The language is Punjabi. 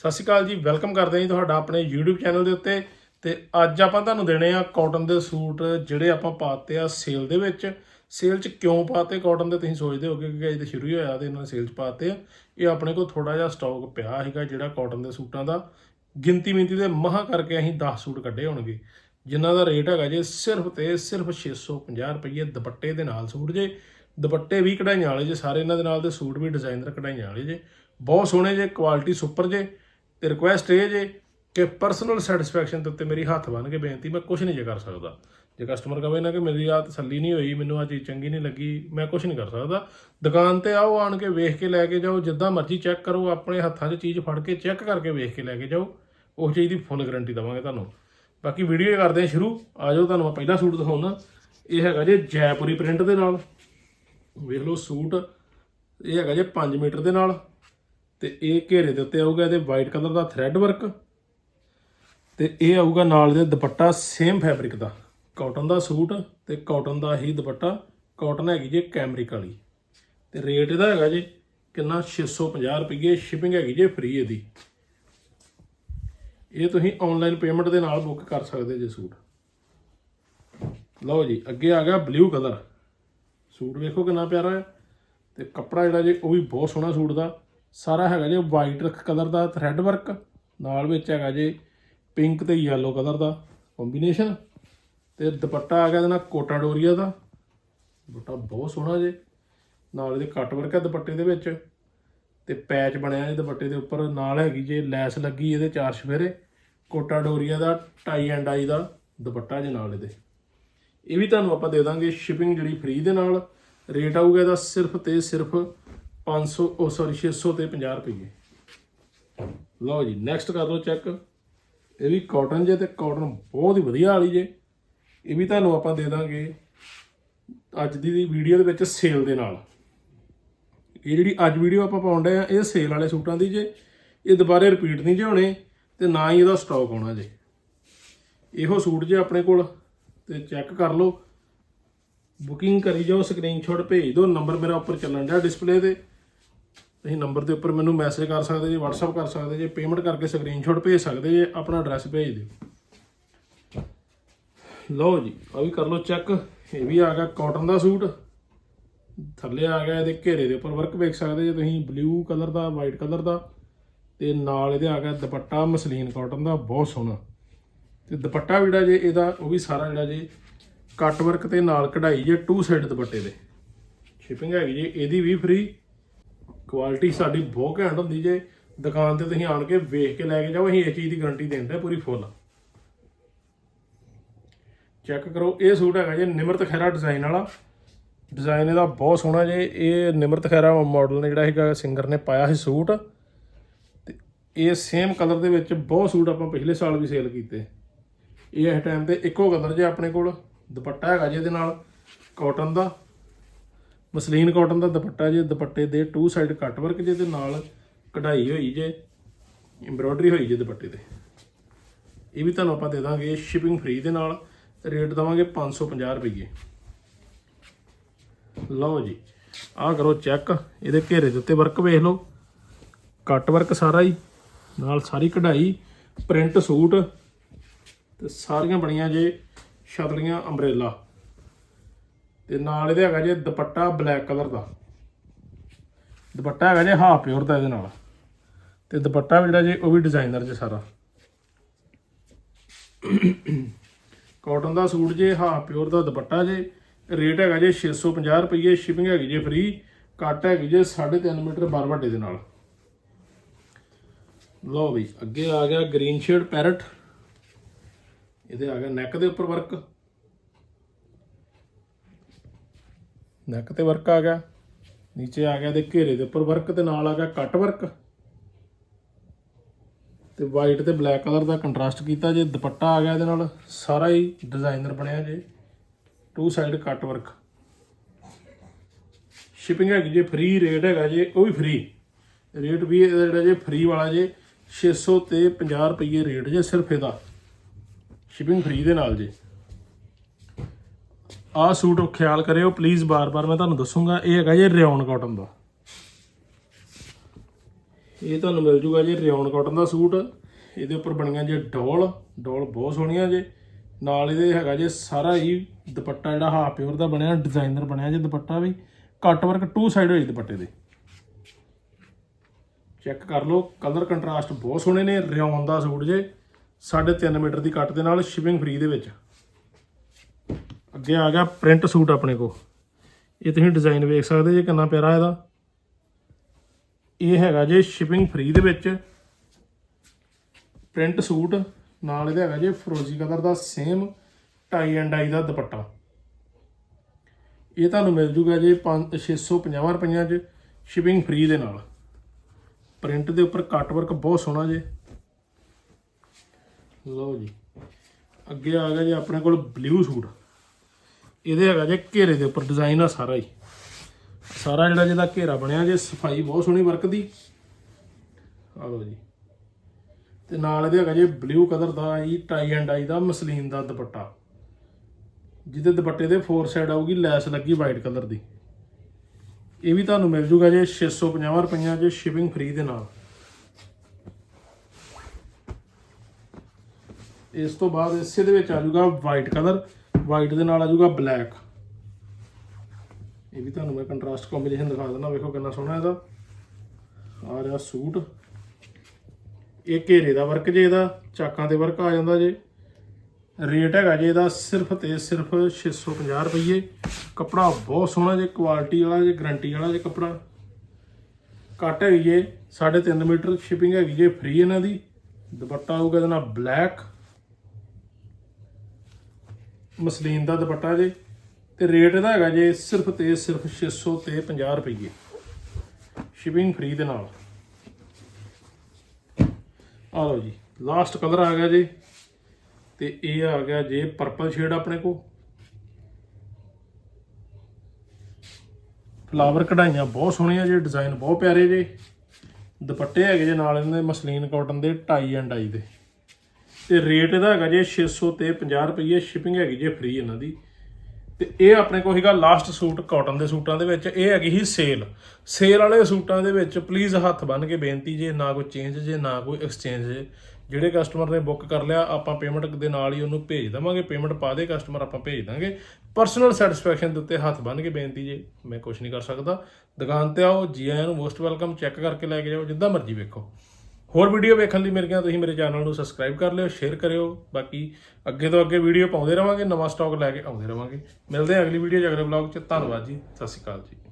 ਸਤਿ ਸ਼੍ਰੀ ਅਕਾਲ ਜੀ, ਵੈਲਕਮ ਕਰਦੇ ਹਾਂ ਜੀ ਤੁਹਾਡਾ ਆਪਣੇ YouTube ਚੈਨਲ ਦੇ ਉੱਤੇ। ਤੇ ਅੱਜ ਆਪਾਂ ਤੁਹਾਨੂੰ ਦੇਣੇ ਆ ਕਾਟਨ ਦੇ ਸੂਟ ਜਿਹੜੇ ਆਪਾਂ ਪਾਤੇ ਆ ਸੇਲ ਦੇ ਵਿੱਚ। ਸੇਲ 'ਚ ਕਿਉਂ ਪਾਤੇ? ਕਾਟਨ ਦੇ ਤੁਸੀਂ ਸੋਚਦੇ ਹੋਗੇ ਕਿ ਅੱਜ ਤਾਂ ਸ਼ੁਰੂ ਹੀ ਹੋਇਆ ਤੇ ਇਹਨਾਂ ਨੇ ਸੇਲ 'ਚ ਪਾਤੇ ਆ। ਇਹ ਆਪਣੇ ਕੋਲ ਥੋੜਾ ਜਿਹਾ ਸਟਾਕ ਪਿਆ ਹੈਗਾ ਜਿਹੜਾ ਕਾਟਨ ਦੇ ਸੂਟਾਂ ਦਾ। ਗਿਣਤੀ ਮਿੰਤੀ ਦੇ ਮਹਾ ਕਰਕੇ ਅਸੀਂ 10 ਸੂਟ ਕੱਢੇ ਹੋਣਗੇ। ਜਿਨ੍ਹਾਂ ਦਾ ਰੇਟ ਹੈਗਾ ਜੇ ਸਿਰਫ ਤੇ ਸਿਰਫ 650 ਰੁਪਏ ਦੁਪੱਟੇ ਦੇ ਨਾਲ ਸੂਟ ਜੇ। ਦੁਪੱਟੇ ਵੀ ਕਢਾਈਆਂ ਵਾਲੇ ਜੇ, ਸਾਰੇ ਇਹਨਾਂ ਦੇ ਨਾਲ ਦੇ ਸੂਟ ਵੀ ਡਿਜ਼ਾਈਨਰ ਕਢਾਈਆਂ ਵਾਲੇ ਜੇ। ਬਹੁਤ ਸੋਹਣੇ ਜੇ ਕੁਆਲਿਟੀ ਸੁਪਰ ਜੇ। ਤੇ ਰਿਕੁਐਸਟ ਇਹ ਜੇ ਕਿ ਪਰਸਨਲ ਸੈਟੀਸਫੈਕਸ਼ਨ ਦੇ ਉੱਤੇ ਮੇਰੀ ਹੱਥ ਬੰਨ ਕੇ ਬੇਨਤੀ, ਮੈਂ ਕੁਝ ਨਹੀਂ ਜੇ ਕਰ ਸਕਦਾ। ਜੇ ਕਸਟਮਰ ਕਹੇ ਨਾ ਕਿ ਮੇਰੀ ਆ ਤਸੱਲੀ ਨਹੀਂ ਹੋਈ, ਮੈਨੂੰ ਆ ਚੀਜ਼ ਚੰਗੀ ਨਹੀਂ ਲੱਗੀ, ਮੈਂ ਕੁਝ ਨਹੀਂ ਕਰ ਸਕਦਾ। ਦੁਕਾਨ ਤੇ ਆਓ, ਆਣ ਕੇ ਵੇਖ ਕੇ ਲੈ ਕੇ ਜਾਓ, ਜਿੱਦਾਂ ਮਰਜ਼ੀ ਚੈੱਕ ਕਰੋ, ਆਪਣੇ ਹੱਥਾਂ 'ਚ ਚੀਜ਼ ਫੜ ਕੇ ਚੈੱਕ ਕਰਕੇ ਵੇਖ ਕੇ ਲੈ ਕੇ ਜਾਓ ਉਸ ਚੀਜ਼ ਦੀ ਫੁੱਲ ਗਾਰੰਟੀ ਦਵਾਂਗੇ ਤੁਹਾਨੂੰ। ਬਾਕੀ ਵੀਡੀਓ ਕਰਦੇ ਹਾਂ ਸ਼ੁਰੂ, ਆ ਜਾਓ ਤੁਹਾਨੂੰ ਮੈਂ ਪਹਿਲਾ ਸੂਟ ਦਿਖਾਉਣਾ। ਇਹ ਹੈਗਾ ਜੇ ਜੈਪੁਰੀ ਪ੍ਰਿੰਟ ਦੇ ਨਾਲ। ਵੇਖ ਲਓ ਸੂਟ, ਇਹ ਹੈਗਾ ਜੇ 5 ਮੀਟਰ ਦੇ ਨਾਲ। ਤੇ ਇਹ ਘੇਰੇ ਦੇ ਉੱਤੇ ਆਊਗਾ ਇਹਦੇ ਵਾਈਟ ਕਲਰ ਦਾ ਥ੍ਰੈਡ ਵਰਕ ਤੇ ਇਹ ਆਊਗਾ ਨਾਲ ਦੇ ਦੁਪੱਟਾ ਸੇਮ ਫੈਬਰਿਕ ਦਾ। ਕਾਟਨ ਦਾ ਸੂਟ ਤੇ ਕਾਟਨ ਦਾ ਹੀ ਦੁਪੱਟਾ। ਕਾਟਨ ਹੈਗੀ ਜੇ ਕੈਮਰਿਕ ਵਾਲੀ ਤੇ ਰੇਟ ਇਹਦਾ ਹੈਗਾ ਜੇ ਕਿੰਨਾ? 650 ਰੁਪਏ ਸ਼ਿਪਿੰਗ ਹੈਗੀ ਜੇ ਫ੍ਰੀ ਇਹਦੀ। ਇਹ ਤੁਸੀਂ ਆਨਲਾਈਨ ਪੇਮੈਂਟ ਦੇ ਨਾਲ ਬੁੱਕ ਕਰ ਸਕਦੇ ਜੇ ਸੂਟ। ਲਓ ਜੀ, ਅੱਗੇ ਆ ਗਿਆ ਬਲੂ ਕਲਰ ਸੂਟ ਵੇਖੋ ਕਿੰਨਾ ਪਿਆਰਾ ਹੈ। ਤੇ ਕੱਪੜਾ ਜਿਹੜਾ ਜੇ ਉਹ ਵੀ ਬਹੁਤ ਸੋਹਣਾ ਸੂਟ ਦਾ। ਸਾਰਾ ਹੈਗਾ ਜੇ ਵਾਈਟ ਕਲਰ ਦਾ ਥ੍ਰੈਡ ਵਰਕ ਨਾਲ ਵਿੱਚ ਹੈਗਾ ਜੇ ਪਿੰਕ ਤੇ ਯੈਲੋ ਕਲਰ ਦਾ ਕੰਬੀਨੇਸ਼ਨ ਤੇ ਦੁਪੱਟਾ ਆ ਗਿਆ ਇਹਦੇ ਨਾਲ ਕੋਟਾ ਡੋਰੀਆ ਦਾ। ਦੁਪੱਟਾ ਬਹੁਤ ਸੋਹਣਾ ਜੇ। ਨਾਲ ਇਹਦੇ ਕੱਟ ਵਰਕ ਹੈ ਦੁਪੱਟੇ ਦੇ ਵਿੱਚ ਤੇ ਪੈਚ ਬਣਿਆ ਇਹ ਦੁਪੱਟੇ ਦੇ ਉੱਪਰ। ਨਾਲ ਹੈਗੀ ਜੇ ਲੈਸ ਲੱਗੀ ਇਹਦੇ ਚਾਰ ਸ਼ਫੇਰੇ quota ਡੋਰੀਆ the tie and dye ਦਾ ਦੁਪੱਟਾ ਜੇ ਨਾਲ ਇਹਦੇ। ਇਹ ਵੀ ਤੁਹਾਨੂੰ ਆਪਾਂ ਦੇ ਦਾਂਗੇ ਸ਼ਿਪਿੰਗ ਜਿਹੜੀ ਫ੍ਰੀ ਦੇ ਨਾਲ। ਰੇਟ ਆਊਗਾ ਇਹਦਾ ਸਿਰਫ ਤੇ ਸਿਰਫ 500 ਉਹ ਸੌਰੀ 600 ਤੇ 50 ਰੁਪਏ ਲਓ ਜੀ ਨੈਕਸਟ ਕਰ ਲਓ ਚੈੱਕ ਇਹ ਵੀ ਕਾਟਨ ਜੇ ਤੇ ਕਾਟਨ ਬਹੁਤ ਹੀ ਵਧੀਆ ਵਾਲੀ ਜੇ। ਇਹ ਵੀ ਤੁਹਾਨੂੰ ਆਪਾਂ ਦੇ ਦਾਂਗੇ ਅੱਜ ਦੀ ਵੀਡੀਓ ਦੇ ਵਿੱਚ ਸੇਲ ਦੇ ਨਾਲ। ਇਹ ਜਿਹੜੀ ਅੱਜ ਵੀਡੀਓ ਆਪਾਂ ਪਾਉਂਦੇ ਡਏ ਆ, ਇਹ ਸੇਲ ਵਾਲੇ ਸੂਟਾਂ ਦੀ ਜੇ। ਇਹ ਦੁਬਾਰੇ ਰਿਪੀਟ ਨਹੀਂ ਜੇ ਹੋਣੇ ਤੇ ਨਾ ਹੀ ਇਹਦਾ ਸਟਾਕ ਆਉਣਾ ਜੇ। ਇਹੋ ਸੂਟ ਜੇ ਆਪਣੇ ਕੋਲ, ਤੇ ਚੈੱਕ ਕਰ ਲਓ। ਬੁਕਿੰਗ ਕਰੀ ਜਾਓ ਸਕਰੀਨਸ਼ਾਟ ਭੇਜ ਦਿਓ ਨੰਬਰ ਮੇਰਾ ਉੱਪਰ ਚੱਲਣ ਡਿਆ ਡਿਸਪਲੇ ਤੇ। ਤੁਸੀਂ ਨੰਬਰ ਦੇ ਉੱਪਰ ਮੈਨੂੰ ਮੈਸੇਜ ਕਰ ਸਕਦੇ ਜੇ, WhatsApp ਕਰ ਸਕਦੇ ਜੇ ਪੇਮੈਂਟ ਕਰਕੇ ਸਕਰੀਨਸ਼ਾਟ ਭੇਜ ਸਕਦੇ ਜੇ, ਆਪਣਾ ਐਡਰੈਸ ਭੇਜ ਦਿਓ। ਲਓ ਜੀ ਆ ਵੀ ਕਰ ਲਓ ਚੈੱਕ ਇਹ ਵੀ ਆ ਗਿਆ ਕਾਟਨ ਦਾ ਸੂਟ। ਥੱਲੇ ਆ ਗਿਆ ਇਹਦੇ ਘੇਰੇ ਦੇ ਉੱਪਰ ਵਰਕ ਵੇਖ ਸਕਦੇ ਜੇ ਤੁਸੀਂ ਬਲੂ ਕਲਰ ਦਾ ਵਾਈਟ ਕਲਰ ਦਾ। ਤੇ ਨਾਲ ਇਹਦੇ ਆ ਗਿਆ ਦੁਪੱਟਾ ਮਸਲੀਨ ਕਾਟਨ ਦਾ, ਬਹੁਤ ਸੋਹਣਾ। ਤੇ ਦੁਪੱਟਾ ਵੀ ਜਿਹੜਾ ਜੇ, ਇਹਦਾ ਉਹ ਵੀ ਸਾਰਾ ਜਿਹੜਾ ਜੇ ਕੱਟ ਵਰਕ ਤੇ ਨਾਲ ਕਢਾਈ ਜੇ ਟੂ ਸਾਈਡ ਦੁਪੱਟੇ ਦੇ। ਸ਼ਿਪਿੰਗ ਹੈਗੀ ਜੀ, ਇਹਦੀ ਵੀ ਫ੍ਰੀ ਕੁਆਲਿਟੀ ਸਾਡੀ ਬਹੁਤ ਘੈਂਟ ਹੁੰਦੀ ਜੇ ਦੁਕਾਨ ਤੇ ਤੁਸੀਂ ਆਣ ਕੇ ਵੇਖ ਕੇ ਲੈ ਕੇ ਜਾਓ, ਅਸੀਂ ਇਹ ਚੀਜ਼ ਦੀ ਗਾਰੰਟੀ ਦਿੰਦੇ ਹਾਂ ਪੂਰੀ ਫੁੱਲ ਚੈੱਕ ਕਰੋ, ਇਹ ਸੂਟ ਹੈਗਾ ਜੇ ਨਿਮਰਤ ਖੈਰਾ ਡਿਜ਼ਾਈਨ ਵਾਲਾ। ਡਿਜ਼ਾਈਨ ਇਹਦਾ ਬਹੁਤ ਸੋਹਣਾ ਜੇ, ਇਹ ਨਿਮਰਤ ਖੈਰਾ ਮਾਡਲ ਨੇ ਜਿਹੜਾ ਹੈਗਾ ਸਿੰਗਰ ਨੇ ਪਾਇਆ ਸੀ ਸੂਟ। ਤੇ ਇਹ ਸੇਮ ਕਲਰ ਦੇ ਵਿੱਚ ਬਹੁਤ ਸੂਟ ਆਪਾਂ ਪਿਛਲੇ ਸਾਲ ਵੀ ਸੇਲ ਕੀਤੇ। ਇਹ ਇਸ ਟਾਈਮ ਤੇ ਇੱਕੋ ਕਲਰ ਜੇ ਆਪਣੇ ਕੋਲ, ਦੁਪੱਟਾ ਹੈਗਾ ਜੇ ਇਹਦੇ ਨਾਲ ਕਾਟਨ ਦਾ। ਮਸਲੀਨ ਕਾਟਨ ਦਾ ਦੁਪੱਟਾ ਜੇ, ਦੁਪੱਟੇ ਦੇ ਟੂ ਸਾਈਡ ਕੱਟ ਵਰਕ ਜੇ ਤੇ ਨਾਲ ਕਢਾਈ ਹੋਈ ਜੇ ਐਮਬ੍ਰੋਇਡਰੀ ਹੋਈ ਜੇ ਦੁਪੱਟੇ ਤੇ। ਇਹ ਵੀ ਤੁਹਾਨੂੰ ਆਪਾਂ ਦੇ ਦਾਂਗੇ ਸ਼ਿਪਿੰਗ ਫ੍ਰੀ ਦੇ ਨਾਲ, ਰੇਟ ਦਵਾਂਗੇ 550 ਰੁਪਏ ਲਓ ਜੀ, ਆਹ ਕਰੋ ਚੈੱਕ ਇਹਦੇ ਘੇਰੇ ਦੇ ਉੱਤੇ ਵਰਕ ਵੇਖ ਲਓ। ਕੱਟ ਵਰਕ ਸਾਰਾ ਹੀ, ਨਾਲ ਸਾਰੀ ਕਢਾਈ ਪ੍ਰਿੰਟ ਸੂਟ, ਤੇ ਸਾਰੀਆਂ ਬਣੀਆਂ ਜੇ ਛਤਲੀਆਂ ਅੰਬ੍ਰੇਲਾ ਤੇ ਨਾਲ ਇਹਦੇ ਹੈਗਾ ਜੇ ਦੁਪੱਟਾ ਬਲੈਕ ਕਲਰ ਦਾ। ਦੁਪੱਟਾ ਹੈਗਾ ਜੇ ਹਾਫ ਪਿਓਰ ਦਾ ਇਹਦੇ ਨਾਲ। ਤੇ ਦੁਪੱਟਾ ਜਿਹੜਾ ਜੇ ਉਹ ਵੀ ਡਿਜ਼ਾਈਨਰ ਜੇ ਸਾਰਾ। ਕਾਟਨ ਦਾ ਸੂਟ ਜੇ ਹਾਫ ਪਿਓਰ ਦਾ ਦੁਪੱਟਾ ਜੇ। ਰੇਟ ਹੈਗਾ ਜੇ 650 ਰੁਪਏ ਸ਼ਿਪਿੰਗ ਹੈਗੀ ਜੇ ਫ੍ਰੀ ਕੱਟ ਹੈਗੀ ਜੇ 3.5 ਮੀਟਰ ਬਾਰ ਵੱਡੇ ਦੇ ਨਾਲ। ਲਓ ਵੀ, ਅੱਗੇ ਆ ਗਿਆ ਗ੍ਰੀਨ ਸ਼ੇਡ ਪੈਰਟ ਇਹਦੇ ਆ ਗਿਆ ਨੈਕ ਦੇ ਉੱਪਰ ਵਰਕ ਨੈਕ ਤੇ ਵਰਕ ਆ ਗਿਆ। ਨੀਚੇ ਆ ਗਿਆ ਇਹਦੇ ਘੇਰੇ ਦੇ ਉੱਪਰ ਵਰਕ ਤੇ ਨਾਲ ਆ ਗਿਆ ਕੱਟ ਵਰਕ। ਤੇ ਵਾਈਟ ਤੇ ਬਲੈਕ ਕਲਰ ਦਾ ਕੰਟਰਾਸਟ ਕੀਤਾ ਜੇ, ਦੁਪੱਟਾ ਆ ਗਿਆ ਇਹਦੇ ਨਾਲ, ਸਾਰਾ ਹੀ ਡਿਜ਼ਾਈਨਰ ਬਣਿਆ ਜੇ। Two side cut work shipping ਹੈਗੀ ਜੇ ਫ੍ਰੀ ਰੇਟ ਹੈਗਾ ਜੇ, ਉਹ ਵੀ ਫ੍ਰੀ ਰੇਟ ਵੀ ਇਹਦਾ ਜਿਹੜਾ ਜੇ ਫ੍ਰੀ ਵਾਲਾ ਜੇ 600 ਤੇ 50 ਰੁਪਏ ਰੇਟ ਜੇ ਸਿਰਫ ਇਹਦਾ। ਸ਼ਿਪਿੰਗ ਫ੍ਰੀ ਦੇ ਨਾਲ ਜੇ। ਆਹ ਸੂਟ ਖਿਆਲ ਕਰਿਓ ਪਲੀਜ਼ ਬਾਰ-ਬਾਰ ਮੈਂ ਤੁਹਾਨੂੰ ਦੱਸੂਗਾ, ਇਹ ਹੈਗਾ ਜੇ ਰਿਓਨ ਕਾਟਨ ਦਾ। ਇਹ ਤੁਹਾਨੂੰ ਮਿਲ ਜੂਗਾ ਜੀ ਰਿਓਨ ਕਾਟਨ ਦਾ ਸੂਟ। ਇਹਦੇ ਉੱਪਰ ਬਣੀਆਂ ਜੇ ਡੋਲ ਡੋਲ ਬਹੁਤ ਸੋਹਣੀਆਂ ਜੇ। ਨਾਲ ਇਹਦੇ ਹੈਗਾ ਜੇ ਸਾਰਾ ਹੀ ਦੁਪੱਟਾ ਜਿਹੜਾ ਹਾਫ ਪਿਓਰ ਦਾ ਬਣਿਆ ਡਿਜ਼ਾਈਨਰ ਬਣਿਆ ਜੇ ਦੁਪੱਟਾ ਵੀ। ਕੱਟ ਵਰਕ ਟੂ ਸਾਈਡ ਹੋਈ ਦੁਪੱਟੇ ਦੇ। ਚੈੱਕ ਕਰ ਲਓ ਕਲਰ ਕੰਟਰਾਸਟ ਬਹੁਤ ਸੋਹਣੇ ਨੇ, ਰਿਓਨ ਦਾ ਸੂਟ ਜੇ। 3.5 ਮੀਟਰ ਦੀ ਕੱਟ ਦੇ ਨਾਲ ਸ਼ਿਪਿੰਗ ਫ੍ਰੀ ਦੇ ਵਿੱਚ। ਅੱਗੇ ਆ ਗਿਆ ਪ੍ਰਿੰਟ ਸੂਟ ਆਪਣੇ ਕੋ ਇਹ ਤੁਸੀਂ ਡਿਜ਼ਾਈਨ ਵੇਖ ਸਕਦੇ ਜੇ ਕਿੰਨਾ ਪਿਆਰਾ ਇਹਦਾ। ਇਹ ਹੈਗਾ ਜੇ ਸ਼ਿਪਿੰਗ ਫ੍ਰੀ ਦੇ ਵਿੱਚ ਪ੍ਰਿੰਟ ਸੂਟ, ਨਾਲ ਇਹਦਾ ਹੈਗਾ ਜੇ ਫਰੋਜ਼ੀ ਕਲਰ ਦਾ ਸੇਮ ਟਾਈ ਐਂਡ ਆਈ ਦਾ ਦੁਪੱਟਾ। ਇਹ ਤੁਹਾਨੂੰ ਮਿਲ ਜੂਗਾ ਜੇ 5 650 ਰੁਪਈਆਂ 'ਚ ਸ਼ਿਪਿੰਗ ਫ੍ਰੀ ਦੇ ਨਾਲ। ਪ੍ਰਿੰਟ ਦੇ ਉੱਪਰ ਕੱਟ ਵਰਕ ਬਹੁਤ ਸੋਹਣਾ ਜੇ। ਲਓ ਜੀ। ਅੱਗੇ ਆ ਗਿਆ ਜੀ ਆਪਣੇ ਕੋਲ ਬਲੂ ਸੂਟ। ਇਹਦੇ ਹੈਗਾ ਜੇ ਘੇਰੇ ਦੇ ਉੱਪਰ ਡਿਜ਼ਾਈਨ ਆ ਸਾਰਾ ਹੀ। ਸਾਰਾ ਜਿਹੜਾ ਜਿਹਦਾ ਘੇਰਾ ਬਣਿਆ, ਜੇ ਸਫ਼ਾਈ ਬਹੁਤ ਸੋਹਣੀ ਵਰਕ ਦੀ। ਆ ਲਓ ਜੀ। ਤੇ ਨਾਲ ਇਹਦੇ ਹੈਗਾ ਜੇ ਬਲੂ ਕਲਰ ਦਾ ਹੀ ਟਾਈ ਐਂਡ ਆਈ ਦਾ ਮਸਲੀਨ ਦਾ ਦੁਪੱਟਾ। ਜਿਹਦੇ ਦੁਪੱਟੇ ਦੇ ਫੋਰ ਸਾਈਡ ਆਊਗੀ, ਲੈਸ ਲੱਗੀ ਵਾਈਟ ਕਲਰ ਦੀ। ਇਹ ਵੀ ਤੁਹਾਨੂੰ ਮਿਲ ਜੂਗਾ ਜੇ 650 ਰੁਪਈਆ ਜੇ ਸ਼ਿਪਿੰਗ ਫ੍ਰੀ ਦੇ ਨਾਲ। ਇਸ ਤੋਂ ਬਾਅਦ ਇਸੇ ਦੇ ਵਿੱਚ ਆ ਜਾਊਗਾ ਵਾਈਟ ਕਲਰ ਵਾਈਟ ਦੇ ਨਾਲ ਆ ਜਾਊਗਾ ਬਲੈਕ। ਇਹ ਵੀ ਤੁਹਾਨੂੰ ਮੈਂ ਕੰਟਰਾਸਟ ਕੰਬੀਨੇਸ਼ਨ ਦਿਖਾ ਦਿੰਦਾ, ਵੇਖੋ ਕਿੰਨਾ ਸੋਹਣਾ ਇਹਦਾ। ਆ ਰਿਹਾ ਸੂਟ। ਇਹ ਘੇਰੇ ਦਾ ਵਰਕ ਜੇ ਇਹਦਾ, ਚਾਕਾਂ ਤੇ ਵਰਕ ਆ ਜਾਂਦਾ ਜੇ। ਰੇਟ ਹੈਗਾ ਜੇ ਇਹਦਾ ਸਿਰਫ ਤੇ ਸਿਰਫ 650 ਰੁਪਏ ਕੱਪੜਾ ਬਹੁਤ ਸੋਹਣਾ ਜੇ ਕੁਆਲਿਟੀ ਵਾਲਾ ਜੇ ਗਰੰਟੀ ਵਾਲਾ ਜੇ ਕੱਪੜਾ। ਕੱਟ ਹੈਗੀ ਜੇ 3.5 ਮੀਟਰ ਸ਼ਿਪਿੰਗ ਹੈਗੀ ਜੇ ਫ੍ਰੀ ਇਹਨਾਂ ਦੀ। ਦੁਪੱਟਾ ਆਊਗਾ ਇਹਦੇ ਨਾਲ ਬਲੈਕ ਮਸਲੀਨ ਦਾ ਦੁਪੱਟਾ ਜੇ, ਤੇ ਰੇਟ ਇਹਦਾ ਹੈਗਾ ਜੇ ਸਿਰਫ ਤੇ ਸਿਰਫ 600 ਤੇ 50 ਰੁਪਏ ਸ਼ਿਪਿੰਗ ਫ੍ਰੀ ਦੇ ਨਾਲ। ਆ ਲਓ ਜੀ ਲਾਸਟ ਕਲਰ ਆ ਗਿਆ ਜੀ, ਤੇ ਇਹ ਆ ਗਿਆ ਜੇ ਪਰਪਲ ਸ਼ੇਡ ਆਪਣੇ ਕੋ ਫਲਾਵਰ ਕਢਾਈਆਂ ਬਹੁਤ ਸੋਹਣੀਆਂ ਜੇ ਡਿਜ਼ਾਈਨ ਬਹੁਤ ਪਿਆਰੇ ਜੇ। ਦੁਪੱਟੇ ਹੈਗੇ ਜੇ ਨਾਲ ਇਹਨਾਂ ਦੇ ਮਸਲੀਨ ਕਾਟਨ ਦੇ ਟਾਈ ਐਂਡ ਆਈ ਦੇ। ਤੇ ਰੇਟ ਇਹਦਾ ਹੈਗਾ ਜੇ 600 ਤੇ 50 ਰੁਪਏ ਸ਼ਿਪਿੰਗ ਹੈਗੀ ਜੇ ਫ੍ਰੀ ਇਹਨਾਂ ਦੀ। ਤੇ ਇਹ ਆਪਣੇ ਕੋਲ ਹੈਗਾ ਲਾਸਟ ਸੂਟ ਕਾਟਨ ਦੇ ਸੂਟਾਂ ਦੇ ਵਿੱਚ, ਇਹ ਹੈਗੀ ਹੀ ਸੇਲ ਸੇਲ ਵਾਲੇ ਸੂਟਾਂ ਦੇ ਵਿੱਚ ਪਲੀਜ਼ ਹੱਥ ਬੰਨ ਕੇ ਬੇਨਤੀ ਜੇ ਨਾ ਕੋਈ ਚੇਂਜ ਜੇ, ਨਾ ਕੋਈ ਐਕਸਚੇਂਜ ਜੇ, ਜਿਹੜੇ ਕਸਟਮਰ ਨੇ ਬੁੱਕ ਕਰ ਲਿਆ, ਆਪਾਂ ਪੇਮੈਂਟ ਦੇ ਨਾਲ ਹੀ ਉਹਨੂੰ ਭੇਜ ਦਵਾਂਗੇ ਪੇਮੈਂਟ ਪਾ ਦੇ ਕਸਟਮਰ ਆਪਾਂ ਭੇਜ ਦਾਂਗੇ। ਪਰਸਨਲ ਸੈਟੀਸਫੈਕਸ਼ਨ ਦੇ ਉੱਤੇ ਹੱਥ ਬੰਨ ਕੇ ਬੇਨਤੀ ਜੇ, ਮੈਂ ਕੁਝ ਨਹੀਂ ਕਰ ਸਕਦਾ। ਦੁਕਾਨ ਤੇ ਆਓ ਜੀ ਆਇਆਂ ਨੂੰ ਮੋਸਟ ਵੈਲਕਮ ਚੈੱਕ ਕਰਕੇ ਲੈ ਕੇ ਜਾਓ, ਜਿੱਦਾਂ ਮਰਜ਼ੀ ਵੇਖੋ। ਹੋਰ ਵੀਡੀਓ ਵੇਖਣ ਲਈ ਮੇਰੀਆਂ ਤੁਸੀਂ ਮੇਰੇ ਚੈਨਲ ਨੂੰ ਸਬਸਕ੍ਰਾਈਬ ਕਰ ਲਿਓ ਸ਼ੇਅਰ ਕਰਿਓ। ਬਾਕੀ ਅੱਗੇ ਤੋਂ ਅੱਗੇ ਵੀਡੀਓ ਪਾਉਂਦੇ ਰਵਾਂਗੇ, ਨਵਾਂ ਸਟਾਕ ਲੈ ਕੇ ਆਉਂਦੇ ਰਵਾਂਗੇ। ਮਿਲਦੇ ਹਾਂ ਅਗਲੀ ਵੀਡੀਓ 'ਚ, ਅਗਲੇ ਵਲੌਗ 'ਚ। ਧੰਨਵਾਦ ਜੀ, ਸਤਿ ਸ਼੍ਰੀ ਅਕਾਲ ਜੀ।